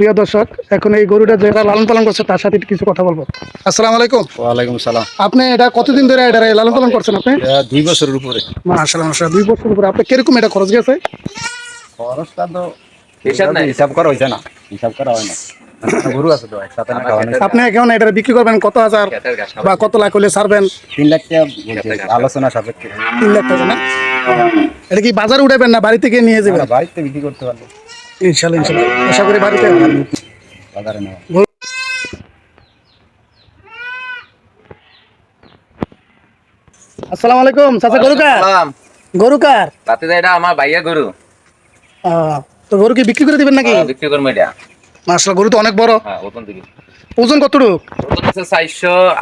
প্রিয় দর্শক এখন এই গরুটা যারা লালন পালন করছে তার সাথে কিছু কথা বলব। আসসালামু আলাইকুম। ওয়ালাইকুম সালাম। আপনি এটা কতদিন ধরে এটা লালন পালন করছেন আপনি? দুই বছরের উপরে। মাশাআল্লাহ মাশাআল্লাহ দুই বছর উপরে। আপনি কীরকম এটা খরচ গেছে? খরচটা তো হিসাব নাই। হিসাব করা হয়েছে না। হিসাব করা হয় না। গরু আছে তো একসাথে না খাওয়ানো হয়েছে। আপনি এখন এটা বিক্রি করবেন কত হাজার। বা লাখ হলে ছাড়বেন? তিন লাখ টাকা আলোচনা সাপেক্ষে। তিন লাখ টাকা না? এটা কি বাজারে উঠাবেন না বাড়ি থেকে নিয়ে যাবেন? বাড়িতে বিক্রি করতে পারব। ইনশাল্লাহ ইনশাল্লাহ। আশা করি বাড়িতে আসসালামু আলাইকুম চাচা গরু কার? সালাম। গরু কার? বাতিজা, এটা আমার ভাইয়া গরু। তো গরু কি বিক্রি করে দিবেন নাকি? হ্যাঁ, বিক্রি করব এটা। মাশাআল্লাহ গরু তো অনেক বড়। হ্যাঁ ওখান থেকে ওজন কতটুকু? ওজন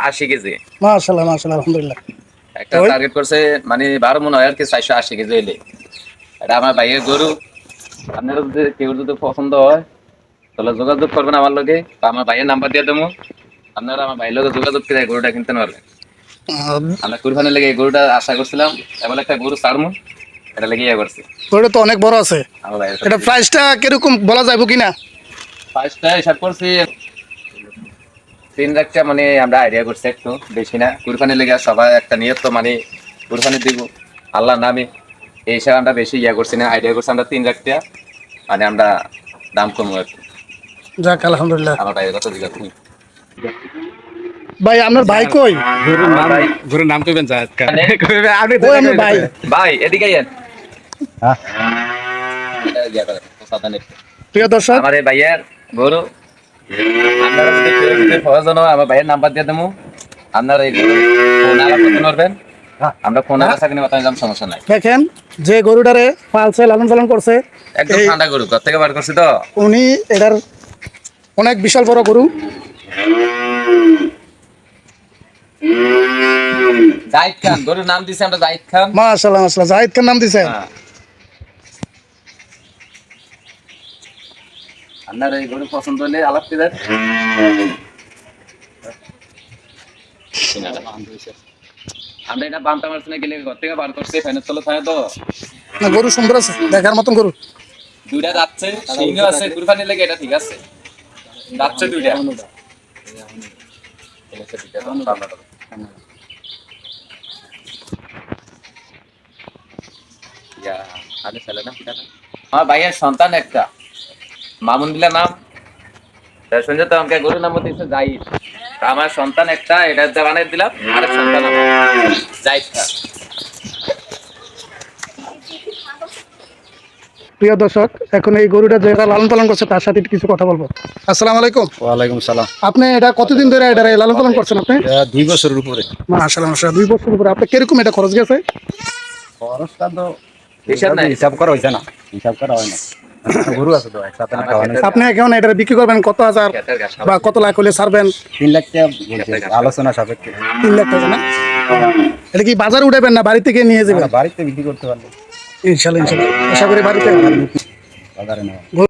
আশি কেজি। মাশাআল্লাহ মাশাআল্লাহ আলহামদুলিল্লাহ। একটা টার্গেট করছে মানে বারো মনে হয় আর কি চারশো আশি কেজি এলে এটা আমার ভাইয়ের গরু। আপনারা যদি কেউ যদি পছন্দ হয় তাহলে যোগাযোগ করবেন আমার লগে। আমার ভাইয়ের নাম্বার দিয়ে দেবো। আপনারা আমার ভাইয়ের লগে যোগাযোগ করে গরুটা কিনতে পারবেন। আমরা কুরবানির লেগে গরুটা আশা করছিলাম এমন একটা গরু ছাড়মু এটা লেগে ইয়ে করছি। গরুটা তো অনেক বড় আছে। এটা প্রাইসটা কীরকম বলা যাবে কিনা? ফার্স্টটা হিসাব করছি তিন লাখটা মানে আমরা আইডিয়া করছি একটু বেশি না। কুরবানি লেগে সবাই একটা নিয়ত তো মানে কুরবানি দিব আল্লাহ নামে। এই হিসাবে আমরা বেশি ইয়া করছি না আইডিয়া করছি আমরা তিন লাখ টাকা মানে আমরা দাম কম আর কি। যাক আলহামদুলিল্লাহ। আমার ভাইয়ের কথা জিজ্ঞাসা করি। ভাই আপনার ভাই কই? আমার ভাই। গরুর নাম কইবেন জায়েদ খান। কই আপনার ভাই? ভাই এদিকে আইয়েন। হ্যাঁ। প্রিয় দর্শক। আমার এই ভাইয়ের গরু। আপনারা যদি কেউ প্রয়োজন হয় আমার ভাইয়ের নাম্বার দিয়ে দেবো। আপনারা এই ফোন আলাপ করতে পারবেন। আমরা ফোন আলাপ থাকলে কথা নিলাম সমস্যা নাই। দেখেন যে গরুটারে পালছে লালন পালন করছে একদম ঠান্ডা গরু ঘর থেকে বার করছি তো। উনি এটার অনেক বিশাল বড় গরু। জাহিদ খান গরুর নাম দিছি আমরা জাহিদ খান। মাশাআল্লাহ মাশাআল্লাহ জাহিদ খান নাম দিছে। হ্যাঁ। আপনার এই গরু পছন্দ হলে আলাপ দেন। আমরা এটা বামটা মারছি না গেলে ঘর থেকে বার করছি ফ্যানের তলে থাকে তো। না গরু সুন্দর আছে দেখার মতন গরু। দুইটা যাচ্ছে সিংহ আছে কুরবানি লেগে এটা ঠিক আছে। যাচ্ছে দুইটা। ইয়া? আমার ভাইয়ের সন্তান একটা। মামুন দিলা নাম? শুনছে তো আমাকে গরুর নাম তা আমার সন্তান একটা এটা দিলাম আরেক সন্তান খান প্রিয় দর্শক এখন এই গরুটা লালন পালন করছে তার সাথে কিছু কথা বলব। আসসালামু আলাইকুম। ওয়ালাইকুম সালাম। আপনি এটা কতদিন ধরে এটা লালন পালন করছেন আপনি? দুই বছরের উপরে। মাশাআল্লাহ মাশাআল্লাহ দুই বছর উপরে। আপনি কীরকম এটা খরচ গেছে? খরচটা তো হিসাব নাই। হিসাব করা হয়েছে না। হিসাব করা হয় না। গরু আছে তো একসাথে না। আপনি কেমন এটা বিক্রি করবেন কত হাজার বা কত লাখ হলে ছাড়বেন? তিন লাখ আলোচনা সাপেক্ষে। তিন লাখ টাকা না? এটা কি বাজারে উঠাবেন না বাড়ি থেকে নিয়ে যাবেন? বাড়িতে বিক্রি করতে পারবেন ইনশাল্লাহ ইনশাল্লাহ। আশা করি বাড়িতে বাজারে নেওয়া।